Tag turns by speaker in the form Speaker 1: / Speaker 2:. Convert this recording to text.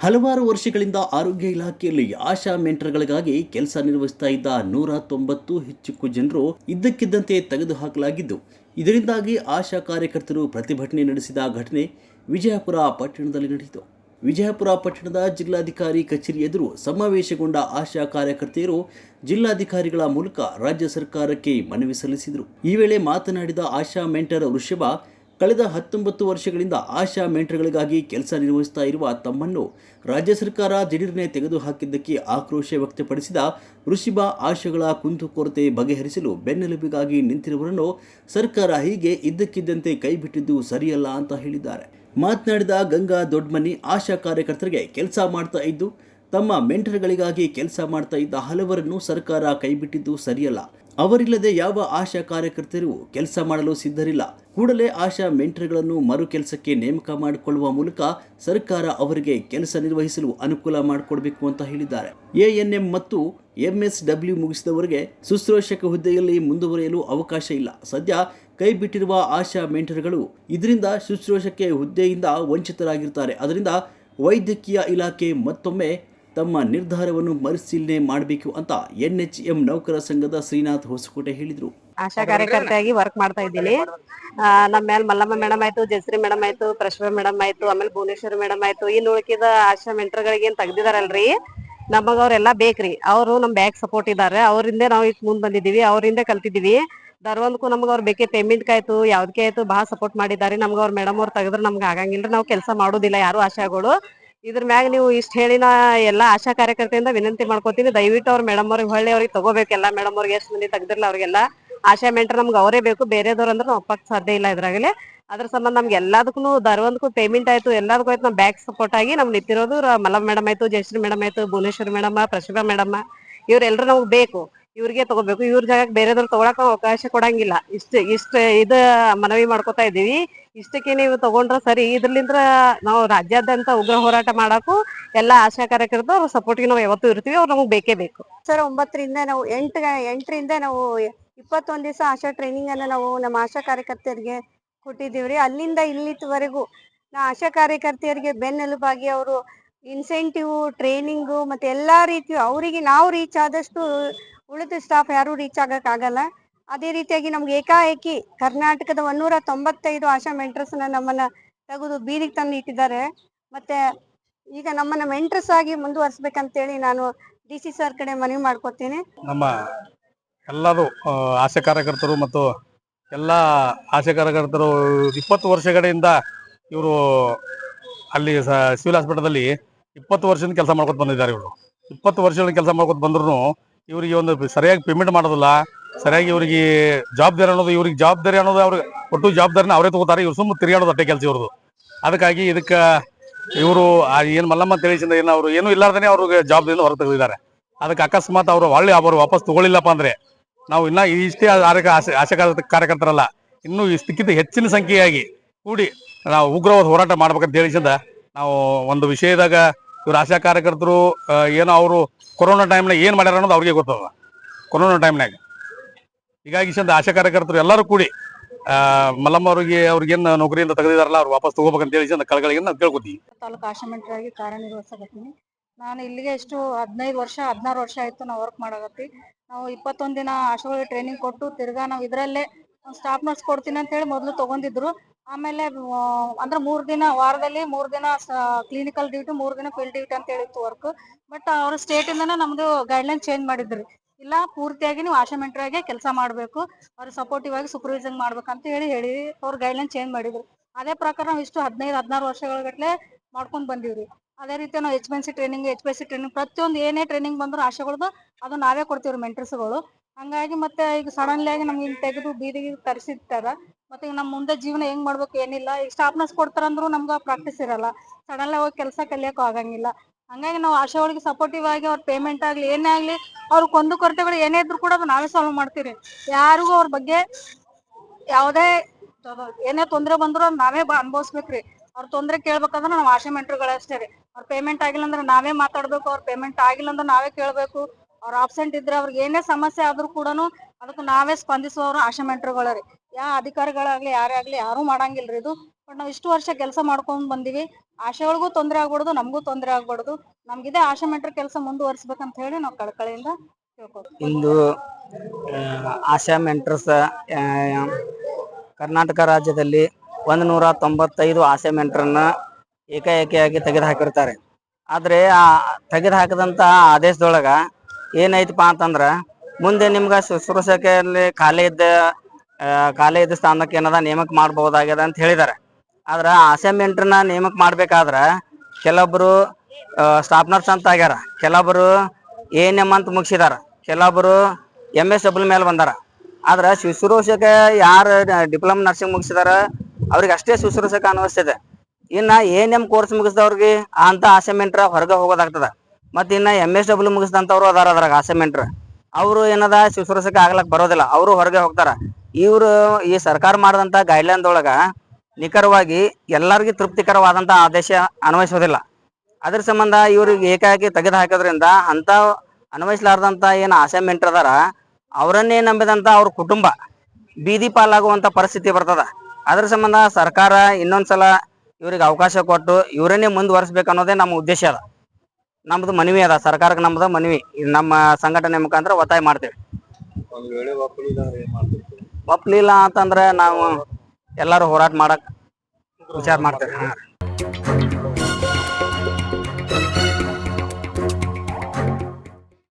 Speaker 1: ಹಲವಾರು ವರ್ಷಗಳಿಂದ ಆರೋಗ್ಯ ಇಲಾಖೆಯಲ್ಲಿ ಆಶಾ ಮೆಂಟರ್ಗಳಿಗಾಗಿ ಕೆಲಸ ನಿರ್ವಹಿಸ್ತಾ ಇದ್ದ ನೂರ ತೊಂಬತ್ತು ಹೆಚ್ಚು ಜನರು ಇದ್ದಕ್ಕಿದ್ದಂತೆ ತೆಗೆದುಹಾಕಲಾಗಿದ್ದು, ಇದರಿಂದಾಗಿ ಆಶಾ ಕಾರ್ಯಕರ್ತರು ಪ್ರತಿಭಟನೆ ನಡೆಸಿದ ಘಟನೆ ವಿಜಯಪುರ ಪಟ್ಟಣದಲ್ಲಿ ನಡೆಯಿತು. ವಿಜಯಪುರ ಪಟ್ಟಣದ ಜಿಲ್ಲಾಧಿಕಾರಿ ಕಚೇರಿ ಎದುರು ಸಮಾವೇಶಗೊಂಡ ಆಶಾ ಕಾರ್ಯಕರ್ತೆಯರು ಜಿಲ್ಲಾಧಿಕಾರಿಗಳ ಮೂಲಕ ರಾಜ್ಯ ಸರ್ಕಾರಕ್ಕೆ ಮನವಿ ಸಲ್ಲಿಸಿದರು. ಈ ವೇಳೆ ಮಾತನಾಡಿದ ಆಶಾ ಮೆಂಟರ್ ವೃಷಭ, ಕಳೆದ ಹತ್ತೊಂಬತ್ತು ವರ್ಷಗಳಿಂದ ಆಶಾ ಮೆಂಟರ್ಗಳಿಗಾಗಿ ಕೆಲಸ ನಿರ್ವಹಿಸ್ತಾ ಇರುವ ತಮ್ಮನ್ನು ರಾಜ್ಯ ಸರ್ಕಾರ ದಿಢೀರ್ನೆ ತೆಗೆದುಹಾಕಿದ್ದಕ್ಕೆ ಆಕ್ರೋಶ ವ್ಯಕ್ತಪಡಿಸಿದ ಋಷಿಬ ಆಶಗಳ ಕುಂದುಕೊರತೆ ಬಗೆಹರಿಸಲು ಬೆನ್ನೆಲುಬಿಗಾಗಿ ನಿಂತಿರುವವರನ್ನು ಸರ್ಕಾರ ಹೀಗೆ ಇದ್ದಕ್ಕಿದ್ದಂತೆ ಕೈಬಿಟ್ಟಿದ್ದು ಸರಿಯಲ್ಲ ಅಂತ ಹೇಳಿದ್ದಾರೆ. ಮಾತನಾಡಿದ ಗಂಗಾ ದೊಡ್ಮನಿ ಆಶಾ ಕಾರ್ಯಕರ್ತರಿಗೆ ಕೆಲಸ ಮಾಡ್ತಾ ಇದ್ದು, ತಮ್ಮ ಮೆಂಟರ್ಗಳಿಗಾಗಿ ಕೆಲಸ ಮಾಡ್ತಾ ಇದ್ದ ಹಲವರನ್ನು ಸರ್ಕಾರ ಕೈಬಿಟ್ಟಿದ್ದು ಸರಿಯಲ್ಲ. ಅವರಿಲ್ಲದೆ ಯಾವ ಆಶಾ ಕಾರ್ಯಕರ್ತರು ಕೆಲಸ ಮಾಡಲು ಸಿದ್ಧರಿಲ್ಲ. ಕೂಡಲೇ ಆಶಾ ಮೆಂಟರ್ಗಳನ್ನು ಮರು ಕೆಲಸಕ್ಕೆ ನೇಮಕ ಮಾಡಿಕೊಳ್ಳುವ ಮೂಲಕ ಸರ್ಕಾರ ಅವರಿಗೆ ಕೆಲಸ ನಿರ್ವಹಿಸಲು ಅನುಕೂಲ ಮಾಡಿಕೊಡ್ಬೇಕು ಅಂತ ಹೇಳಿದ್ದಾರೆ. ಎಎನ್ಎಂ ಮತ್ತು ಎಂಎಸ್ಡಬ್ಲ್ಯೂ ಮುಗಿಸಿದವರಿಗೆ ಶುಶ್ರೂಷಕ ಹುದ್ದೆಯಲ್ಲಿ ಮುಂದುವರಿಯಲು ಅವಕಾಶ ಇಲ್ಲ. ಸದ್ಯ ಕೈ ಬಿಟ್ಟಿರುವ ಆಶಾ ಮೆಂಟರ್ಗಳು ಇದರಿಂದ ಶುಶ್ರೂಷಕ್ಕೆ ಹುದ್ದೆಯಿಂದ ವಂಚಿತರಾಗಿರ್ತಾರೆ. ಅದರಿಂದ ವೈದ್ಯಕೀಯ ಇಲಾಖೆ ಮತ್ತೊಮ್ಮೆ ತಮ್ಮ ನಿರ್ಧಾರವನ್ನು ಪರಿಶೀಲನೆ ಮಾಡಬೇಕು ಅಂತ ಎನ್ ಎಚ್ ಎಂ ನೌಕರ ಸಂಘದ ಶ್ರೀನಾಥ್ ಹೊಸಕೋಟೆ ಹೇಳಿದರು.
Speaker 2: ಆಶಾ ಕಾರ್ಯಕರ್ತೆಯಾಗಿ ವರ್ಕ್ ಮಾಡ್ತಾ ಇದ್ದೀನಿ. ನಮ್ಮ ಮೇಲೆ ಮಲ್ಲಮ್ಮ ಮೇಡಮ್ ಆಯ್ತು ಜಸ್ರಿ ಮೇಡಮ್ ಆಯ್ತು, ಪ್ರಶ್ವ ಮೇಡಮ್ ಆಯ್ತು, ಆಮೇಲೆ ಭುವನೇಶ್ವರ ಮೇಡಮ್ ಆಯ್ತು. ಇನ್ನು ಉಳ್ಕಿದ ಆಶಾ ಮೆಂಟರ್ಗಳಿಗೆ ಏನ್ ತೆಗ್ದಿದಾರಲ್ರಿ? ನಮಗ ಬೇಕ್ರಿ. ಅವರು ನಮ್ ಬ್ಯಾಕ್ ಸಪೋರ್ಟ್ ಇದಾರೆ. ಅವರಿಂದ ನಾವು ಈಗ ಮುಂದ್ ಬಂದಿದೀವಿ ಅವರಿಂದ ಕಲ್ತಿದೀವಿ ದರ್ವಂದಕ್ಕೂ ನಮ್ಗ ಅವ್ರ ಬೇಕೇ ಪೇಮೆಂಟ್ ಕಾಯ್ತು ಯಾವ್ದಕ್ಕೆ ಆಯ್ತು ಬಹಳ ಸಪೋರ್ಟ್ ಮಾಡಿದ್ದಾರೆ. ನಮ್ಗ ಅವ್ರ ಮೇಡಮ್ ಅವ್ರು ತೆಗೆದ್ರೆ ನಮ್ಗೆ ಆಗಂಗಿಲ್ರಿ, ನಾವು ಕೆಲಸ ಮಾಡೋದಿಲ್ಲ ಯಾರು ಆಶಾಗಳು. ಇದ್ರ ಮ್ಯಾಗ ನೀವು ಇಷ್ಟ ಹೇಳಿ ನಾ ಎಲ್ಲಾ ಆಶಾ ಕಾರ್ಯಕರ್ತೆಯಿಂದ ವಿನಂತಿ ಮಾಡ್ಕೋತೀನಿ. ದಯವಿಟ್ಟು ಅವ್ರ ಮೇಡಮ್ ಅವ್ರಿಗೆ, ಹೊಳ್ಳಿ ಅವ್ರಿಗೆ ತಗೋಬೇಕು. ಎಲ್ಲಾ ಮೇಡಮ್ ಅವ್ರಿಗೆ ಎಷ್ಟು ಮಂದಿ ತೆಗ್ದಿರ್ಲ ಅವ್ರಿಗೆಲ್ಲ ಆಶಾ ಮೆಂಟ್ರ್ ನಮ್ಗೆ ಅವರೇ ಬೇಕು. ಬೇರೆದವ್ರು ಅಂದ್ರೆ ನಾವು ಒಪ್ಪಕ್ ಸಾಧ್ಯ ಇಲ್ಲ ಇದ್ರಾಗಲೇ. ಅದ್ರ ಸಂಬಂಧ ನಮ್ಗೆ ಎಲ್ಲದಕ್ಕೂ ದರ್ವಂದಕ್ಕೂ ಪೇಮೆಂಟ್ ಆಯ್ತು ಎಲ್ಲದಕ್ಕೂ ಆಯ್ತು. ನಾವು ಬ್ಯಾಕ್ ಸಪೋರ್ಟ್ ಆಗಿ ನಮ್ಗೆ ನಿಂತಿರೋದು ಮಲಬ್ ಮೇಡಮ್ ಆಯ್ತು, ಜಯಶ್ರೀ ಮೇಡಮ್ ಆಯ್ತು, ಭುವನೇಶ್ವರಿ ಮೇಡಮ್ ಪ್ರಶಿಭಾ ಮೇಡಮ್ ಇವ್ರೆಲ್ರು ನಮ್ಗೆ ಬೇಕು. ಇವ್ರಿಗೆ ತಗೋಬೇಕು. ಇವ್ರ ಜಾಗಕ್ಕೆ ಬೇರೆದವ್ರು ತಗೊಳಕ ಅವಕಾಶ ಕೊಡಂಗಿಲ್ಲ. ಇಷ್ಟ ಇಷ್ಟ ಇದ ಮನವಿ ಮಾಡ್ಕೊತಾ ಇದ್ದೀವಿ. ಇಷ್ಟಕ್ಕೆ ನೀವು ತಗೊಂಡ್ರ ಸರಿ. ಇದ್ರಲ್ಲಿಂದ ನಾವು ರಾಜ್ಯಾದ್ಯಂತ ಉಗ್ರ ಹೋರಾಟ ಮಾಡಕ್ಕೂ ಎಲ್ಲ ಆಶಾ ಕಾರ್ಯಕರ್ತರು ಸಪೋರ್ಟ್ಗೆ ನಾವು ಯಾವತ್ತೂ ಇರ್ತೀವಿ. ಅವ್ರು ನಮಗೆ ಬೇಕೇ ಬೇಕು.
Speaker 3: ಸರ್, ಒಂಬತ್ತರಿಂದ ನಾವು ಎಂಟು ಎಂಟರಿಂದ ನಾವು ಇಪ್ಪತ್ತೊಂದು ದಿವಸ ಆಶಾ ಟ್ರೈನಿಂಗ್ ಅನ್ನ ನಾವು ನಮ್ಮ ಆಶಾ ಕಾರ್ಯಕರ್ತರಿಗೆ ಕೊಟ್ಟಿದ್ದೀವ್ರಿ. ಅಲ್ಲಿಂದ ಇಲ್ಲಿವರೆಗೂ ನಾ ಆಶಾ ಕಾರ್ಯಕರ್ತೆಯರಿಗೆ ಬೆನ್ನೆಲುಬಾಗಿ ಅವರು ಇನ್ಸೆಂಟಿವ್ ಟ್ರೈನಿಂಗು ಮತ್ತೆ ಎಲ್ಲಾ ರೀತಿಯು ಅವರಿಗೆ ನಾವು ರೀಚ್ ಆದಷ್ಟು ಉಳಿದ ಸ್ಟಾಫ್ ಯಾರು ರೀಚ್ ಆಗಕ್ ಆಗಲ್ಲ. ಅದೇ ರೀತಿಯಾಗಿ ನಮ್ಗೆ ಏಕಾಏಕಿ ಕರ್ನಾಟಕದ ಒನ್ನೂರ ತೊಂಬತ್ತೈದು ಆಶಾ ಮೆಂಟರ್ಸ್ ನಮ್ಮನ್ನ ತೆಗೆದು ಬೀದಿಗೆ ತಂದು ಇಟ್ಟಿದ್ದಾರೆ. ಮತ್ತೆ ಈಗ ನಮ್ಮನ್ನ ಮೆಂಟ್ರಸ್ ಆಗಿ ಮುಂದುವರ್ಸ್ಬೇಕಂತೇಳಿ ನಾನು ಡಿ ಸಿ ಸರ್ ಕಡೆ ಮನವಿ ಮಾಡ್ಕೊತೀನಿ.
Speaker 4: ನಮ್ಮ ಎಲ್ಲರೂ ಆಶಾ ಕಾರ್ಯಕರ್ತರು ಮತ್ತು ಎಲ್ಲ ಆಶಾ ಕಾರ್ಯಕರ್ತರು ಇಪ್ಪತ್ತು ವರ್ಷಗಳಿಂದ ಇವರು ಅಲ್ಲಿ ಸಿವಿಲ್ ಹಾಸ್ಪಿಟಲ್ದಲ್ಲಿ ಇಪ್ಪತ್ತು ವರ್ಷದಿಂದ ಕೆಲಸ ಮಾಡ್ಕೊತ ಬಂದಿದ್ದಾರೆ ಇವರು. ಇಪ್ಪತ್ತು ವರ್ಷಗಳಿಂದ ಕೆಲಸ ಮಾಡ್ಕೊತ ಬಂದ್ರು ಇವರಿಗೆ ಒಂದು ಸರಿಯಾಗಿ ಪೇಮೆಂಟ್ ಮಾಡೋದಿಲ್ಲ. ಸರಿಯಾಗಿ ಇವರಿಗೆ ಜವಾಬ್ದಾರಿ ಅನ್ನೋದು, ಇವ್ರಿಗೆ ಜವಾಬ್ದಾರಿ ಅನ್ನೋದು ಅವ್ರಿಗೆ ಒಟ್ಟು ಜವಾಬ್ದಾರಿನ ಅವರೇ ತಗೋತಾರೆ. ಇವ್ರು ಸುಮ್ಮನೆ ತಿರುಗಾಡೋದು ಅಟ್ಟೆ ಕೆಲಸ ಇವ್ರದ್ದು. ಅದಕ್ಕಾಗಿ ಇದಕ್ಕೆ ಇವರು ಏನು ಮಲ್ಲಮ್ಮ ತಿಳಿಸಿದ ಏನು ಅವರು ಏನೂ ಇಲ್ಲಾರ್ದೇ ಅವ್ರಿಗೆ ಜವಾಬ್ದಾರಿಯಿಂದ ಹೊರ ತೆಗೆದಿದ್ದಾರೆ. ಅದಕ್ಕೆ ಅಕಸ್ಮಾತ್ ಅವರು ಒಳ್ಳೆ ಅವರು ವಾಪಸ್ ತಗೊಳ್ಳಿಲ್ಲಪ್ಪ ಅಂದ್ರೆ ನಾವು ಇನ್ನ ಇಷ್ಟೇ ಆಶಾ ಕಾರ್ಯಕರ್ತರಲ್ಲ. ಇನ್ನೂ ಇಷ್ಟಕ್ಕಿಂತ ಹೆಚ್ಚಿನ ಸಂಖ್ಯೆಯಾಗಿ ಕೂಡಿ ನಾವು ಉಗ್ರವಾದ ಹೋರಾಟ ಮಾಡ್ಬೇಕಂತ ಹೇಳಿಸಿಂದ ನಾವು ಒಂದು ವಿಷಯದಾಗ ಇವ್ರ ಆಶಾ ಕಾರ್ಯಕರ್ತರು ಏನೋ ಅವರು ಕೊರೋನಾ ಟೈಮ್ನಾಗ ಏನ್ ಮಾಡ್ಯಾರ ಅನ್ನೋದು ಅವ್ರಿಗೆ ಗೊತ್ತದ. ಕೊರೋನಾ ಟೈಮ್ನಾಗ ಹೀಗಾಗಿ ಚಂದ ಆಶಾ ಕಾರ್ಯಕರ್ತರು ಎಲ್ಲರೂ ಕೂಡಿ ಮಲ್ಲಮ್ಮ ಅವ್ರಿಗೆ, ಅವ್ರಿಗೇನು ನೌಕರಿಯಿಂದ ತೆಗೆದಿದಾರಲ್ಲ, ಅವ್ರು ವಾಪಸ್ ತಗೋಬೇಕಂತ ಹೇಳಿ ಚಂದ ಕಳಗಳಿಗೆ ನಾವು ಕೇಳ್ಕೊತೀವಿ.
Speaker 5: ತಾಲೂಕು ಆಗಿ ಕಾರ್ಯನಿರ್ವಹಿಸಕತ್ತೀನಿ ನಾನು ಇಲ್ಲಿಗೆ ಎಷ್ಟು ಹದಿನೈದು ವರ್ಷ, ಹದಿನಾರು ವರ್ಷ ಆಯ್ತು ನಾವು ವರ್ಕ್ ಮಾಡಕತ್ತಿ. ನಾವು ಇಪ್ಪತ್ತೊಂದು ದಿನ ಆಶಾಗಳಿಗೆ ಟ್ರೈನಿಂಗ್ ಕೊಟ್ಟು ತಿರ್ಗಾ ನಾವು ಇದರಲ್ಲೇ ಸ್ಟಾಫ್ ನರ್ಸ್ ಕೊಡ್ತೀನಿ ಅಂತ ಹೇಳಿ ಮೊದಲು ತಗೊಂಡಿದ್ರು. ಆಮೇಲೆ ಅಂದ್ರೆ ಮೂರ್ ದಿನ, ವಾರದಲ್ಲಿ ಮೂರ್ ದಿನ ಕ್ಲಿನಿಕಲ್ ಡ್ಯೂಟಿ ಮೂರ್ ದಿನ ಫೀಲ್ಡ್ ಡ್ಯೂಟಿ ಅಂತ ಹೇಳಿತ್ತು ವರ್ಕ್ ಬಟ್ ಅವ್ರ ಸ್ಟೇಟ್ ಇಂದಾನೆ ನಮ್ದು ಗೈಡ್ಲೈನ್ ಚೇಂಜ್ ಮಾಡಿದ್ರಿ. ಇಲ್ಲ, ಪೂರ್ತಿಯಾಗಿ ನೀವು ಆಶಾ ಮೆಂಟ್ರಾಗೆ ಕೆಲಸ ಮಾಡಬೇಕು. ಅವ್ರ ಸಪೋರ್ಟಿವ್ ಆಗಿ ಸೂಪರ್ವೈಸಿಂಗ್ ಮಾಡ್ಬೇಕಂತ ಹೇಳಿ ಹೇಳಿ ಅವ್ರ ಗೈಡ್ಲೈನ್ ಚೇಂಜ್ ಮಾಡಿದ್ರು. ಅದೇ ಪ್ರಕಾರ ನಾವು ಇಷ್ಟು ಹದಿನೈದು, ಹದಿನಾರು ವರ್ಷಗಳ ಗಟ್ಲೆ ಮಾಡ್ಕೊಂಡ್ ಬಂದೀವ್ರಿ. ಅದೇ ರೀತಿ ನಾವು H B C training H P C training ಪ್ರತಿಯೊಂದು ಏನೇ ಟ್ರೈನಿಂಗ್ ಬಂದ್ರು ಆಶೆಗಳದ್ದು ಅದು ನಾವೇ ಕೊಡ್ತೀವ್ರಿ ಮೆಂಟರ್ಸ್ಗಳು ಹಂಗಾಗಿ ಮತ್ತೆ ಈಗ ಸಡನ್ಲಿ ಆಗಿ ನಮ್ಗೆ ಹಿಂಗ್ ತೆಗೆದು ಬೀದಿಗೆ ತರಿಸಿರ್ತಾರ. ಮತ್ತೆ ಈಗ ನಮ್ಮ ಮುಂದೆ ಜೀವನ ಹೆಂಗ್ ಮಾಡ್ಬೇಕು ಏನಿಲ್ಲ. ಈಗ ನರ್ಸ್ ಕೊಡ್ತಾರಂದ್ರು ನಮ್ಗ ಪ್ರಾಕ್ಟೀಸ್ ಇರಲ್ಲ. ಸಡನ್ಲಿ ಹೋಗಿ ಕೆಲಸ ಕಲಿಯಕ್ಕೂ ಆಗಂಗಿಲ್ಲ. ಹಂಗಾಗಿ ನಾವು ಆಶೆಗಳಿಗೆ ಸಪೋರ್ಟಿವ್ ಆಗಿ ಅವ್ರ ಪೇಮೆಂಟ್ ಆಗ್ಲಿ, ಏನೇ ಆಗ್ಲಿ, ಅವ್ರ ಕೊಂದು ಕೊರತೆಗಳು ಏನೇ ಇದ್ರು ಕೂಡ ಅದು ನಾವೇ ಸಾಲ್ವ್ ಮಾಡ್ತೀವಿ ಯಾರಿಗೂ ಅವ್ರ ಬಗ್ಗೆ ಯಾವುದೇ ಏನೇ ತೊಂದ್ರೆ ಬಂದ್ರು ನಾವೇ ಅನ್ಭವಿಸ್ಬೇಕ್ರಿ. ಅವ್ರ ತೊಂದ್ರೆ ಕೇಳ್ಬೇಕಂದ್ರೆ ನಾವು ಆಶೆ ಮೆಂಟ್ರುಗಳಷ್ಟೇ ರೀ. ಅವ್ರ ಪೇಮೆಂಟ್ ಆಗಿಲ್ಲ ಅಂದ್ರೆ ನಾವೇ ಮಾತಾಡ್ಬೇಕು. ಅವ್ರ ಪೇಮೆಂಟ್ ಆಗಿಲ್ಲ ಅಂದ್ರೆ ನಾವೇ ಕೇಳ್ಬೇಕು. ಅವ್ರ ಆಬ್ಸೆಂಟ್ ಇದ್ರೆ ಅವ್ರಿಗೆ ಏನೇ ಸಮಸ್ಯೆ ಆದ್ರೂ ಕೂಡ ಅದಕ್ಕೆ ನಾವೇ ಸ್ಪಂದಿಸುವವರು ಆಶಾ ರೀ. ಯಾವ ಅಧಿಕಾರಿಗಳಾಗ್ಲಿ, ಯಾರೇ ಆಗ್ಲಿ ಯಾರು ಮಾಡಂಗಿಲ್ರಿ ಇದು. ಬಟ್ ನಾವು ಇಷ್ಟು ವರ್ಷ ಕೆಲಸ ಮಾಡ್ಕೊಂಡ್ ಬಂದಿವಿ. ಆಶೆಗಳಿಗೂ ತೊಂದರೆ ಆಗ್ಬಾರ್ದು, ನಮಗೂ ತೊಂದರೆ ಆಗ್ಬಾರ್ದು. ನಮ್ಗಿದೆ ಆಶಾ ಮೆಂಟ್ರ್ ಕೆಲಸ ಮುಂದುವರಿಸ್ಬೇಕಂತ ಹೇಳಿ ನಾವು ಕಳಕಳಿಯಿಂದ
Speaker 6: ಇಂದು ಆಶಾ ಮೆಂಟ್ರಸ್ ಕರ್ನಾಟಕ ರಾಜ್ಯದಲ್ಲಿ ಒಂದು ನೂರ ತೊಂಬತ್ತೈದು ಆಶಾ ಮೆಂಟ್ರನ್ನ ಏಕಾಏಕಿಯಾಗಿ ತೆಗೆದು ಹಾಕಿರ್ತಾರೆ ಆದರೆ ಆ ತೆಗೆದು ಹಾಕಿದಂಥ ಆದೇಶದೊಳಗ ಏನೈತಪ್ಪ ಅಂತಂದ್ರ ಮುಂದೆ ನಿಮ್ಗೆ ಶುಶ್ರೂಷಕೆಯಲ್ಲಿ ಖಾಲಿ ಇದ್ದ ಖಾಲಿ ಇದ್ದ ಸ್ಥಾನಕ್ಕೆ ಏನದ ನೇಮಕ ಮಾಡಬಹುದಾಗ್ಯದ ಅಂತ ಹೇಳಿದ್ದಾರೆ ಆದ್ರೆ ಅಸೈನ್ಮೆಂಟ್ನ ನೇಮಕ ಮಾಡ್ಬೇಕಾದ್ರ ಕೆಲವೊಬ್ರು ಸ್ಟಾಫ್ ನರ್ಸ್ ಅಂತ ಆಗ್ಯಾರ. ಕೆಲವೊಬ್ರು ಎ ಎನ್ ಎಂ ಅಂತ ಮುಗಿಸಿದಾರ. ಕೆಲವೊಬ್ರು ಎಂ ಎಸ್ ಡಬ್ಲ್ಯೂ ಮೇಲೆ ಬಂದಾರ. ಆದ್ರೆ ಶುಶ್ರೂಷಕ ಯಾರು ಡಿಪ್ಲೊಮಾ ನರ್ಸಿಂಗ್ ಮುಗಿಸಿದಾರ, ಅವ್ರಿಗೆ ಅಷ್ಟೇ ಶುಶ್ರೂಷಕ ಅನ್ವಯಿಸ್ತಿದೆ ಇನ್ನ ಎ ಎನ್ ಎಂ ಕೋರ್ಸ್ ಮುಗಿಸಿದವ್ರಿಗೆ ಅಂತ ಆಸೆಮೆಂಟ್ರ ಹೊರಗೆ ಹೋಗೋದಾಗ್ತದ. ಮತ್ತೆ ಇನ್ನ ಎಂ ಎಸ್ ಡಬ್ಲ್ಯೂ ಮುಗಿಸಿದಂಥವ್ರು ಅದಾರ ಅದ್ರಾಗ ಆಸೆಮೆಂಟ್ರ ಅವರು ಏನದ ಶುಶ್ರೂಷಕ ಆಗ್ಲಕ್ ಬರೋದಿಲ್ಲ. ಅವರು ಹೊರಗೆ ಹೋಗ್ತಾರ. ಇವರು ಈ ಸರ್ಕಾರ ಮಾಡಿದಂತ ಗೈಡ್ಲೈನ್ ಒಳಗ ನಿಖರವಾಗಿ ಎಲ್ಲರಿಗೂ ತೃಪ್ತಿಕರವಾದಂತ ಆದೇಶ ಅನ್ವಯಿಸೋದಿಲ್ಲ. ಅದ್ರ ಸಂಬಂಧ ಇವ್ರಿಗೆ ಏಕಾಏಕಿ ತೆಗೆದು ಹಾಕೋದ್ರಿಂದ ಅಂತ ಅನ್ವಯಿಸಲಾರ್ದಂತ ಏನು ಅಸೈನ್ಮೆಂಟ್ ಅದಾರ, ಅವರನ್ನೇ ನಂಬಿದಂತ ಅವ್ರ ಕುಟುಂಬ ಬೀದಿ ಪಾಲಾಗುವಂತ ಪರಿಸ್ಥಿತಿ ಬರ್ತದ. ಅದ್ರ ಸಂಬಂಧ ಸರ್ಕಾರ ಇನ್ನೊಂದ್ಸಲ ಇವ್ರಿಗೆ ಅವಕಾಶ ಕೊಟ್ಟು ಇವರನ್ನೇ ಮುಂದುವರಿಸ್ಬೇಕು ಅನ್ನೋದೇ ನಮ್ಮ ಉದ್ದೇಶ ಅದ. ನಮ್ದು ಮನವಿ ಅದ ಸರ್ಕಾರಕ್ಕೆ ನಮ್ದು ಮನವಿ. ಇದು ನಮ್ಮ ಸಂಘಟನೆ ಮುಖಾಂತರ ಒತ್ತಾಯ ಮಾಡ್ತೇವೆ. ಒಪ್ಲಿಲ್ಲ ಅಂತಂದ್ರೆ ನಾವು ಎಲ್ಲರೂ ಹೋರಾಟ ಮಾಡಕ್ ವಿಚಾರ ಮಾಡ್ತೇವೆ. ಹಾ.